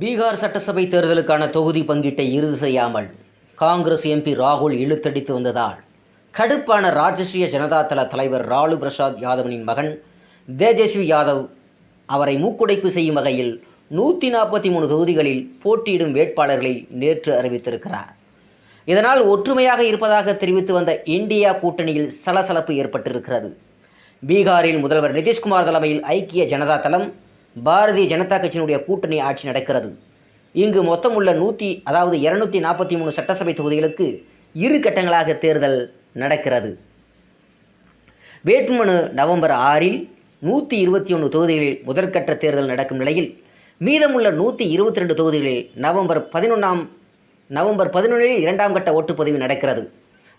பீகார் சட்டசபை தேர்தலுக்கான தொகுதி பங்கீட்டை இறுதி செய்யாமல் காங்கிரஸ் எம்பி ராகுல் இழுத்தடித்து வந்ததால் கடுப்பான ராஜஸ்ரீய ஜனதாதள தலைவர் லாலு பிரசாத் யாதவனின் மகன் தேஜஸ்வி யாதவ் அவரை மூக்குடைப்பு செய்யும் வகையில் நூற்றி நாற்பத்தி மூணு தொகுதிகளில் போட்டியிடும் வேட்பாளர்களை நேற்று அறிவித்திருக்கிறார். இதனால் ஒற்றுமையாக இருப்பதாக தெரிவித்து வந்த இந்தியா கூட்டணியில் சலசலப்பு ஏற்பட்டிருக்கிறது. பீகாரில் முதல்வர் நிதிஷ்குமார் தலைமையில் ஐக்கிய ஜனதா தளம் பாரதிய ஜனதா கட்சியினுடைய கூட்டணி ஆட்சி நடக்கிறது. இங்கு மொத்தம் உள்ள நூற்றி அதாவது இருநூத்தி நாற்பத்தி மூணு சட்டசபை தொகுதிகளுக்கு இரு கட்டங்களாக தேர்தல் நடக்கிறது. வேட்புமனு நவம்பர் ஆறில் நூற்றி இருபத்தி ஒன்று தொகுதிகளில் முதற்கட்ட தேர்தல் நடக்கும் நிலையில் மீதமுள்ள நூற்றி இருபத்தி ரெண்டு தொகுதிகளில் நவம்பர் பதினொன்றாம் நவம்பர் பதினொன்றில் இரண்டாம் கட்ட ஓட்டுப்பதிவு நடக்கிறது.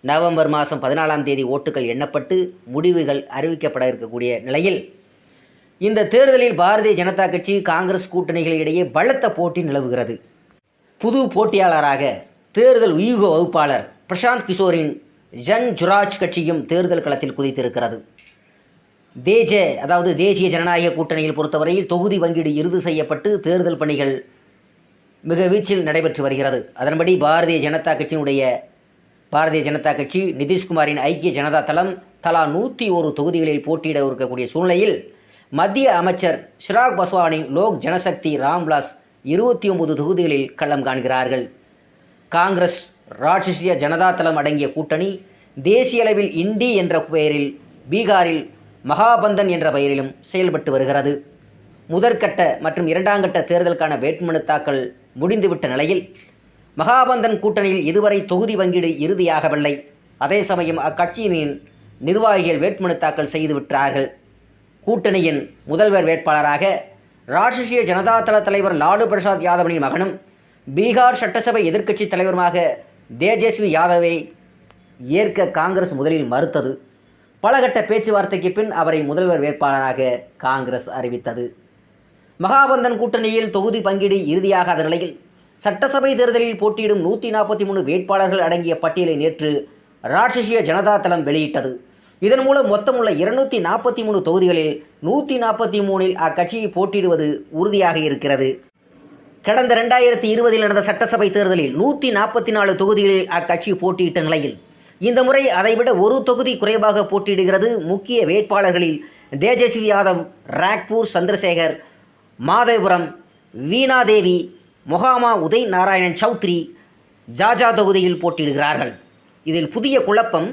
நவம்பர் மாதம் பதினாலாம் தேதி ஓட்டுகள் எண்ணப்பட்டு முடிவுகள் அறிவிக்கப்பட இருக்கக்கூடிய நிலையில் இந்த தேர்தலில் பாரதிய ஜனதா கட்சி காங்கிரஸ் கூட்டணிகளிடையே பலத்த போட்டி நிலவுகிறது. புது போட்டியாளராக தேர்தல் வியூக வகுப்பாளர் பிரசாந்த் கிஷோரின் ஜன் ஜுராஜ் கட்சியும் தேர்தல் களத்தில் குதித்திருக்கிறது. தேஜ அதாவது தேசிய ஜனநாயக கூட்டணியில் பொறுத்தவரையில் தொகுதி வங்கீடு இறுதி செய்யப்பட்டு தேர்தல் பணிகள் மிக வீச்சில் நடைபெற்று வருகிறது. அதன்படி பாரதிய ஜனதா கட்சியினுடைய பாரதிய ஜனதா கட்சி நிதிஷ்குமாரின் ஐக்கிய ஜனதா தளம் தலா நூற்றி ஒரு தொகுதிகளில் போட்டியிட இருக்கக்கூடிய சூழ்நிலையில் மத்திய அமைச்சர் ஷிராக் பஸ்வானின் லோக் ஜனசக்தி ராம்விலாஸ் இருபத்தி ஒன்பது தொகுதிகளில் களம் காண்கிறார்கள். காங்கிரஸ் ராஷ்டிரிய ஜனதா தளம் அடங்கிய கூட்டணி தேசிய அளவில் இண்டி என்ற பெயரில் பீகாரில் மகாபந்தன் என்ற பெயரிலும் செயல்பட்டு வருகிறது. முதற்கட்ட மற்றும் இரண்டாம் கட்ட தேர்தலுக்கான வேட்புமனு தாக்கல் முடிந்துவிட்ட நிலையில் மகாபந்தன் கூட்டணியில் இதுவரை தொகுதி பங்கீடு இறுதியாகவில்லை. அதே சமயம் அக்கட்சியினின் நிர்வாகிகள் வேட்புமனு தாக்கல் செய்து விட்டார்கள். கூட்டணியின் முதல்வர் வேட்பாளராக ராஷ்டிரிய ஜனதாதள தலைவர் லாலு பிரசாத் யாதவனின் மகனும் பீகார் சட்டசபை எதிர்க்கட்சி தலைவருமாக தேஜஸ்வி யாதவை ஏற்க காங்கிரஸ் முதலில் மறுத்தது. பலகட்ட பேச்சுவார்த்தைக்கு பின் அவரை முதல்வர் வேட்பாளராக காங்கிரஸ் அறிவித்தது. மகாபந்தன் கூட்டணியில் தொகுதி பங்கீடு இறுதியாகாத நிலையில் சட்டசபை தேர்தலில் போட்டியிடும் நூற்றி நாற்பத்தி மூணு வேட்பாளர்கள் அடங்கிய பட்டியலை நேற்று ராஷ்டிரிய ஜனதா தளம் வெளியிட்டது. இதன் மூலம் மொத்தமுள்ள இருநூத்தி நாற்பத்தி மூணு தொகுதிகளில் நூற்றி நாற்பத்தி மூணில் அக்கட்சியை போட்டியிடுவது உறுதியாக இருக்கிறது. கடந்த ரெண்டாயிரத்தி இருபதில் நடந்த சட்டசபை தேர்தலில் நூற்றி நாற்பத்தி நாலு தொகுதிகளில் அக்கட்சி போட்டியிட்ட நிலையில் இந்த முறை அதைவிட ஒரு தொகுதி குறைவாக போட்டியிடுகிறது முக்கிய வேட்பாளர்களில் தேஜஸ்வி யாதவ் ராக்பூர் சந்திரசேகர் மாதேபுரம் வீணாதேவி மொஹாமா உதய் நாராயணன் சௌத்ரி ஜாஜா தொகுதியில் போட்டியிடுகிறார்கள். இதில் புதிய குழப்பம்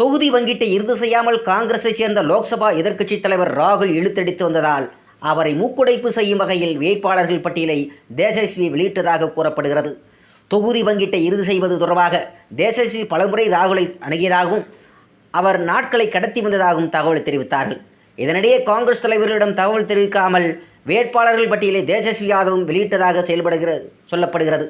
தொகுதி பங்கீட்டை இறுதி செய்யாமல் காங்கிரஸை சேர்ந்த லோக்சபா எதிர்க்கட்சித் தலைவர் ராகுல் இழுத்தடித்து வந்ததால் அவரை மூக்குடைப்பு செய்யும் வகையில் வேட்பாளர்கள் பட்டியலை தேசஸ்வி வெளியிட்டதாக கூறப்படுகிறது. தொகுதி பங்கீட்டை இறுதி செய்வது தொடர்பாக தேசஸ்வி பலமுறை ராகுலை அணுகியதாகவும் அவர் நாட்களை கடத்தி வந்ததாகவும் தகவல் தெரிவித்தார்கள். இதனிடையே காங்கிரஸ் தலைவர்களிடம் தகவல் தெரிவிக்காமல் வேட்பாளர்கள் பட்டியலை தேஜஸ்வி யாதவும் வெளியிட்டதாக செயல்படுகிறது சொல்லப்படுகிறது.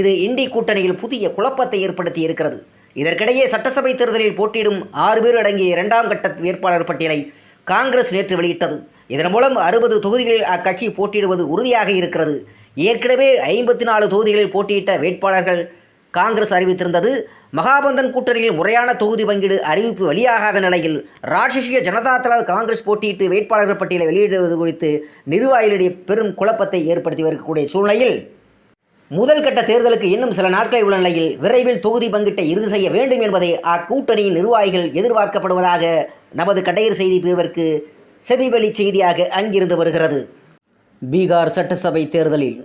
இது இண்டி கூட்டணியில் புதிய குழப்பத்தை ஏற்படுத்தி இருக்கிறது. இதற்கிடையே சட்டசபை தேர்தலில் போட்டியிடும் ஆறு பேர் அடங்கிய இரண்டாம் கட்ட வேட்பாளர் பட்டியலை காங்கிரஸ் நேற்று வெளியிட்டது. இதன் மூலம் அறுபது தொகுதிகளில் அக்கட்சி போட்டியிடுவது உறுதியாக இருக்கிறது. ஏற்கனவே ஐம்பத்தி நாலு தொகுதிகளில் போட்டியிட்ட வேட்பாளர்கள் காங்கிரஸ் அறிவித்திருந்தது. மகாபந்தன் கூட்டணியில் முறையான தொகுதி பங்கீடு அறிவிப்பு வெளியாகாத நிலையில் ராஷ்டிரிய ஜனதா தள காங்கிரஸ் போட்டியிட்டு வேட்பாளர்கள் பட்டியலை வெளியிடுவது குறித்து நிர்வாகிகளிடையே பெரும் குழப்பத்தை ஏற்படுத்தி வரக்கூடிய சூழ்நிலையில் முதல் கட்ட தேர்தலுக்கு இன்னும் சில நாட்களை உள்ள நிலையில் விரைவில் தொகுதி பங்கீட்டை இறுதி செய்ய வேண்டும் என்பதை அக்கூட்டணியின் நிர்வாகிகள் எதிர்பார்க்கப்படுவதாக நமது கடையர் செய்தி பிரிவிற்கு செவிவெளி செய்தியாக அங்கிருந்து வருகிறது. பீகார் சட்டசபை தேர்தலில்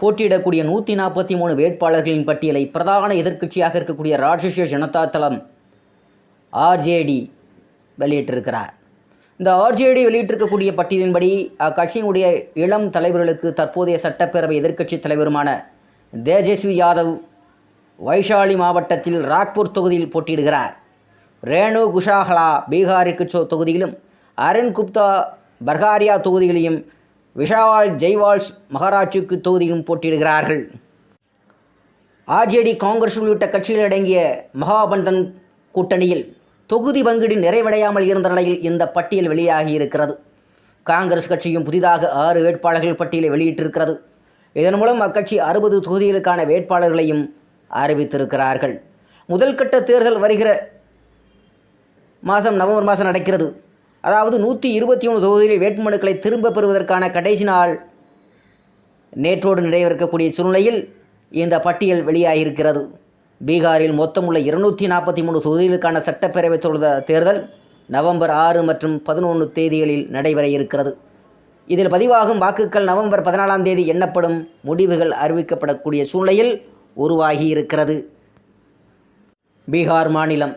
போட்டியிடக்கூடிய நூற்றி நாற்பத்தி மூணு வேட்பாளர்களின் பட்டியலை பிரதான எதிர்க்கட்சியாக இருக்கக்கூடிய ராஷ்டிரிய ஜனதா தளம் ஆர்ஜேடி வெளியிட்டிருக்கிறார். இந்த ஆர்ஜேடி வெளியிட்டிருக்கக்கூடிய பட்டியலின்படி அக்கட்சியினுடைய இளம் தலைவர்களுக்கு தற்போதைய சட்டப்பேரவை எதிர்க்கட்சி தலைவருமான தேஜஸ்வி யாதவ் வைஷாலி மாவட்டத்தில் ராக்பூர் தொகுதியில் போட்டியிடுகிறார். ரேணு குஷாஹலா பீகாருக்கு சொ தொகுதியிலும் அருண் குப்தா பர்காரியா தொகுதிகளையும் விஷாவால் ஜெய்வால்ஸ் மகாராஜுக்கு தொகுதியிலும் போட்டியிடுகிறார்கள். ஆர்ஜேடி காங்கிரஸ் உள்ளிட்ட கட்சிகள் அடங்கிய மகாபந்தன் கூட்டணியில் தொகுதி பங்கீடு நிறைவடையாமல் இருந்த நிலையில் இந்த பட்டியல் வெளியாகி இருக்கிறது காங்கிரஸ் கட்சியும் புதிதாக ஆறு வேட்பாளர்கள் பட்டியலை வெளியிட்டிருக்கிறது. இதன் மூலம் அக்கட்சி அறுபது தொகுதிகளுக்கான வேட்பாளர்களையும் அறிவித்திருக்கிறார்கள். முதல் கட்ட தேர்தல் வருகிற மாதம் நவம்பர் மாதம் நடக்கிறது. அதாவது நூற்றி இருபத்தி மூணு தொகுதிகளில் வேட்புமனுக்களை திரும்ப பெறுவதற்கான கடைசி நாள் நேற்றோடு நிறைவேற்கக்கூடிய சூழ்நிலையில் இந்த பட்டியல் வெளியாகியிருக்கிறது. பீகாரில் மொத்தமுள்ள இருநூற்றி நாற்பத்தி மூணு தொகுதிகளுக்கான சட்டப்பேரவைத் தொகுதி தேர்தல் நவம்பர் ஆறு மற்றும் பதினொன்று தேதிகளில் நடைபெற இருக்கிறது. இதில் பதிவாகும் வாக்குகள் நவம்பர் பதினாலாம் தேதி எண்ணப்படும் முடிவுகள் அறிவிக்கப்படக்கூடிய சூழ்நிலையில் உருவாகி இருக்கிறது. பீகார் மாநிலம்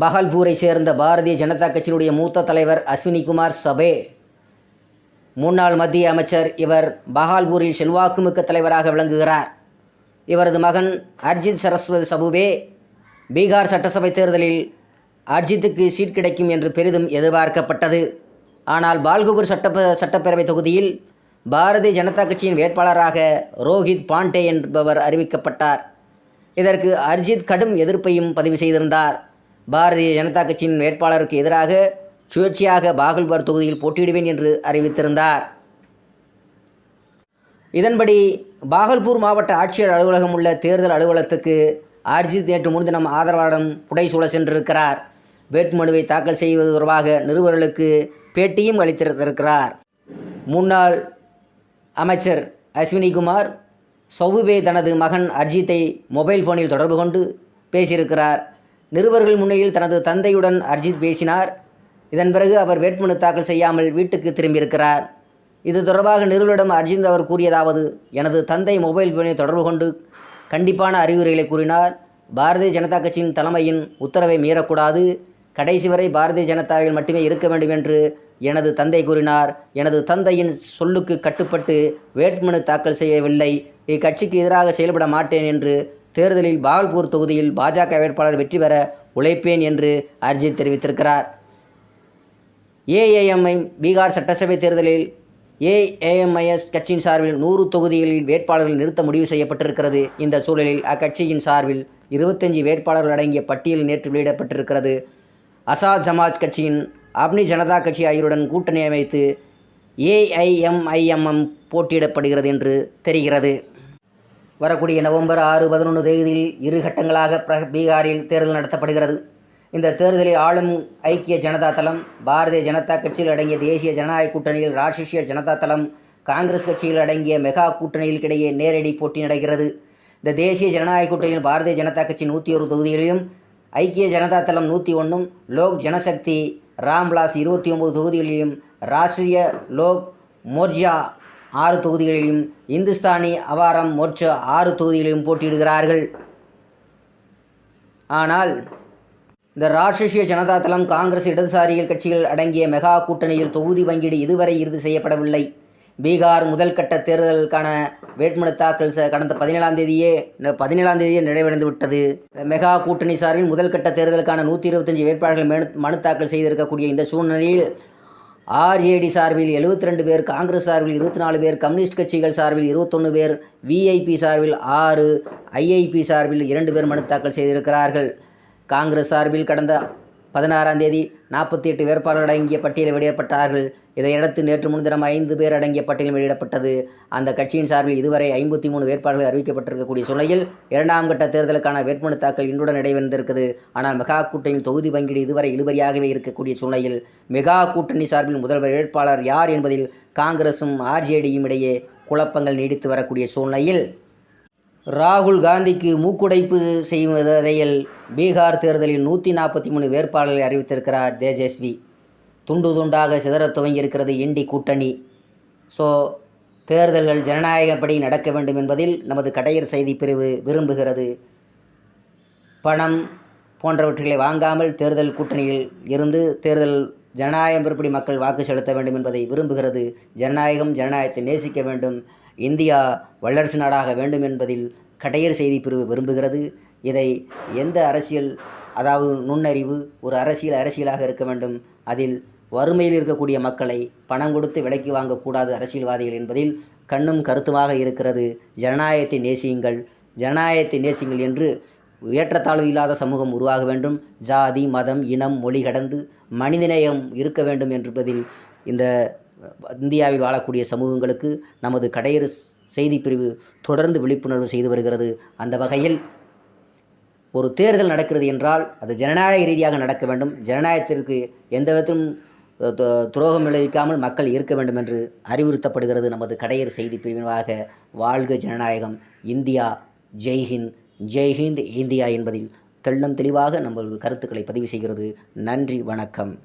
பகல்பூரை சேர்ந்த பாரதிய ஜனதா கட்சியினுடைய மூத்த தலைவர் அஸ்வினிகுமார் சபே முன்னாள் மத்திய அமைச்சர் இவர் பஹால்பூரில் செல்வாக்குமிக்க தலைவராக விளங்குகிறார். இவரது மகன் அர்ஜித் சரஸ்வதி சபுவே பீகார் சட்டசபை தேர்தலில் அர்ஜித்துக்கு சீட் கிடைக்கும் என்று பெரிதும் எதிர்பார்க்கப்பட்டது. ஆனால் பால்குபூர் சட்ட சட்டப்பேரவை தொகுதியில் பாரதிய ஜனதா கட்சியின் வேட்பாளராக ரோஹித் பாண்டே என்பவர் அறிவிக்கப்பட்டார். இதற்கு அர்ஜித் கடும் எதிர்ப்பையும் பதிவு செய்திருந்தார். பாரதிய ஜனதா கட்சியின் வேட்பாளருக்கு எதிராக சுயேட்சையாக பாகல்பர் தொகுதியில் போட்டியிடுவேன் என்று அறிவித்திருந்தார். இதன்படி பாகல்பூர் மாவட்ட ஆட்சியர் அலுவலகம் உள்ள தேர்தல் அலுவலகத்துக்கு அர்ஜித் நேற்று முன்தினம் ஆதரவாளம் புடைசூழ சென்றிருக்கிறார். வேட்புமனுவை தாக்கல் செய்வது தொடர்பாக நிருபர்களுக்கு பேட்டியும் அளித்திருந்திருக்கிறார் முன்னாள் அமைச்சர் அஸ்வினிகுமார் சௌபே தனது மகன் அர்ஜித்தை மொபைல் ஃபோனில் தொடர்பு கொண்டு பேசியிருக்கிறார். நிருபர்கள் முன்னிலையில் தனது தந்தையுடன் அர்ஜித் பேசினார். இதன் பிறகு அவர் வேட்புமனு தாக்கல் செய்யாமல் வீட்டுக்கு திரும்பியிருக்கிறார். இது தொடர்பாக நிறுவனரிடம் அர்ஜித் அவர் கூறியதாவது எனது தந்தை மொபைல் ஃபோனை தொடர்பு கொண்டு கண்டிப்பான அறிவுரைகளை கூறினார். பாரதிய ஜனதா கட்சியின் தலைமையின் உத்தரவை மீறக்கூடாது. கடைசி வரை பாரதிய ஜனதாவில் மட்டுமே இருக்க வேண்டும் என்று எனது தந்தை கூறினார். எனது தந்தையின் சொல்லுக்கு கட்டுப்பட்டு வேட்புமனு தாக்கல் செய்யவில்லை. இக்கட்சிக்கு எதிராக செயல்பட மாட்டேன் என்று தேர்தலில் பாகல்பூர் தொகுதியில் பாஜக வேட்பாளர் வெற்றி பெற உழைப்பேன் என்று அர்ஜித் தெரிவித்திருக்கிறார். ஏஏஎம்ஐ பீகார் சட்டசபை தேர்தலில் ஏஏஎம்ஐஎஸ் கட்சியின் சார்பில் நூறு தொகுதிகளில் வேட்பாளர்கள் நிறுத்த முடிவு செய்யப்பட்டிருக்கிறது. இந்த சூழலில் அக்கட்சியின் சார்பில் இருபத்தஞ்சி வேட்பாளர்கள் அடங்கிய பட்டியல் நேற்று வெளியிடப்பட்டிருக்கிறது. அசாத் சமாஜ் கட்சியின் அப்னி ஜனதா கட்சி ஆகியோருடன் கூட்டணி அமைத்து ஏஐஎம்ஐஎம்எம் போட்டியிடப்படுகிறது என்று தெரிகிறது. வரக்கூடிய நவம்பர் ஆறு பதினொன்று தேதியில் இரு கட்டங்களாக பீகாரில் தேர்தல் நடத்தப்படுகிறது. இந்த தேர்தலில் ஆளும் ஐக்கிய ஜனதா தளம் பாரதிய ஜனதா கட்சியில் அடங்கிய தேசிய ஜனநாயக கூட்டணியில் ராஷ்டிரிய ஜனதா தளம் காங்கிரஸ் கட்சியில் அடங்கிய மெகா கூட்டணிகளுக்கிடையே நேரடி போட்டி நடக்கிறது. இந்த தேசிய ஜனநாயக கூட்டணியில் பாரதிய ஜனதா கட்சி நூற்றி ஒரு தொகுதிகளிலும் ஐக்கிய ஜனதா தளம் நூற்றி ஒன்றும் லோக் ஜனசக்தி ராம்விலாஸ் இருபத்தி ஒம்பது தொகுதிகளிலும் ராஷ்டிரிய லோக் மோர்ஜா ஆறு தொகுதிகளிலும் இந்துஸ்தானி அவாரம் மோர்ச்சா ஆறு தொகுதிகளிலும் போட்டியிடுகிறார்கள். ஆனால் இந்த ராஷ்டிரிய ஜனதா தளம் காங்கிரஸ் இடதுசாரிகள் கட்சிகள் அடங்கிய மெகா கூட்டணியில் தொகுதி பங்கீடு இதுவரை இறுதி செய்யப்படவில்லை. பீகார் முதல் கட்ட தேர்தலுக்கான வேட்புமனு தாக்கல் ச- கடந்த பதினேழாம் தேதியே பதினேழாம் தேதியே நிறைவடைந்து விட்டது. மெகா கூட்டணி சார்பில் முதல் கட்ட தேர்தலுக்கான நூற்றி இருபத்தஞ்சு வேட்பாளர்கள் மனு மனு தாக்கல் செய்திருக்கக்கூடிய இந்த சூழ்நிலையில் ஆர்ஜேடி சார்பில் 72 ரெண்டு பேர் காங்கிரஸ் சார்பில் இருபத்தி நாலு பேர் கம்யூனிஸ்ட் கட்சிகள் சார்பில் இருபத்தொன்று பேர் விஐபி சார்பில் ஆறு ஐஐபி சார்பில் இரண்டு பேர் மனு தாக்கல் செய்திருக்கிறார்கள். காங்கிரஸ் சார்பில் கடந்த பதினாறாம் தேதி நாற்பத்தி எட்டு வேட்பாளர்கள் அடங்கிய பட்டியல் வெளியிடப்பட்டார்கள். இதையடுத்து நேற்று முன்தினம் ஐந்து பேர் அடங்கிய பட்டியல் வெளியிடப்பட்டது. அந்த கட்சியின் சார்பில் இதுவரை ஐம்பத்தி மூணு வேட்பாளர்கள் அறிவிக்கப்பட்டிருக்கக்கூடிய சூழ்நிலையில் இரண்டாம் கட்ட தேர்தலுக்கான வேட்புமனு தாக்கல் இன்றுடன் நடைபெற்றிருக்கிறது. ஆனால் மெகா கூட்டணியின் தொகுதி பங்கீடு இதுவரை இழுபறியாகவே இருக்கக்கூடிய சூழ்நிலையில் மெகா கூட்டணி சார்பில் முதல்வர் வேட்பாளர் யார் என்பதில் காங்கிரசும் ஆர்ஜேடியும் இடையே குழப்பங்கள் நீடித்து வரக்கூடிய சூழ்நிலையில் ராகுல் காந்திக்கு மூக்குடைப்பு செய்வதையில் பீகார் தேர்தலில் நூற்றி நாற்பத்தி மூணு வேட்பாளர்களை அறிவித்திருக்கிறார் தேஜஸ்வி. துண்டு துண்டாக சிதற துவங்கியிருக்கிறது இண்டி கூட்டணி. ஸோ தேர்தல்கள் ஜனநாயகப்படி நடக்க வேண்டும் என்பதில் நமது கடையர் செய்தி பிரிவு விரும்புகிறது. பணம் போன்றவற்றை வாங்காமல் தேர்தல் கூட்டணியில் இருந்து தேர்தல் ஜனநாயகம் பெறுபடி மக்கள் வாக்கு செலுத்த வேண்டும் என்பதை விரும்புகிறது. ஜனநாயகம் ஜனநாயகத்தை நேசிக்க வேண்டும். இந்தியா வல்லரசு நாடாக வேண்டும் என்பதில் கடையர் செய்தி பிரிவு விரும்புகிறது. இதை எந்த அரசியல் அதாவது நுண்ணறிவு ஒரு அரசியல் அரசியலாக இருக்க வேண்டும்? அதில் வறுமையில் இருக்கக்கூடிய மக்களை பணம் கொடுத்து விலைக்கு வாங்கக்கூடாது அரசியல்வாதிகள் என்பதில் கண்ணும் கருத்துமாக இருக்கிறது. ஜனநாயகத்தை நேசியுங்கள். ஜனநாயகத்தை நேசியுங்கள் என்று ஏற்றத்தாழ்வு இல்லாத சமூகம் உருவாக வேண்டும். ஜாதி மதம் இனம் மொழி கடந்து மனிதநேயம் இருக்க வேண்டும் என்பதில் இந்த இந்தியாவில் வாழக்கூடிய சமூகங்களுக்கு நமது கடையறு செய்தி பிரிவு தொடர்ந்து விழிப்புணர்வு செய்து வருகிறது. அந்த வகையில் ஒரு தேர்தல் நடக்கிறது என்றால் அது ஜனநாயக ரீதியாக நடக்க வேண்டும். ஜனநாயகத்திற்கு எந்த விதத்திலும் து- துரோகம் விளைவிக்காமல் மக்கள் இருக்க வேண்டும் என்று அறிவுறுத்தப்படுகிறது நமது கடையர் செய்தி பிரிவினராக வாழ்க ஜனநாயகம். இந்தியா ஜெய்ஹிந்த் ஜெய்ஹிந்த் இந்தியா என்பதில் தெள்ளம் தெளிவாக நம்ம கருத்துக்களை பதிவு செய்கிறது. நன்றி வணக்கம்.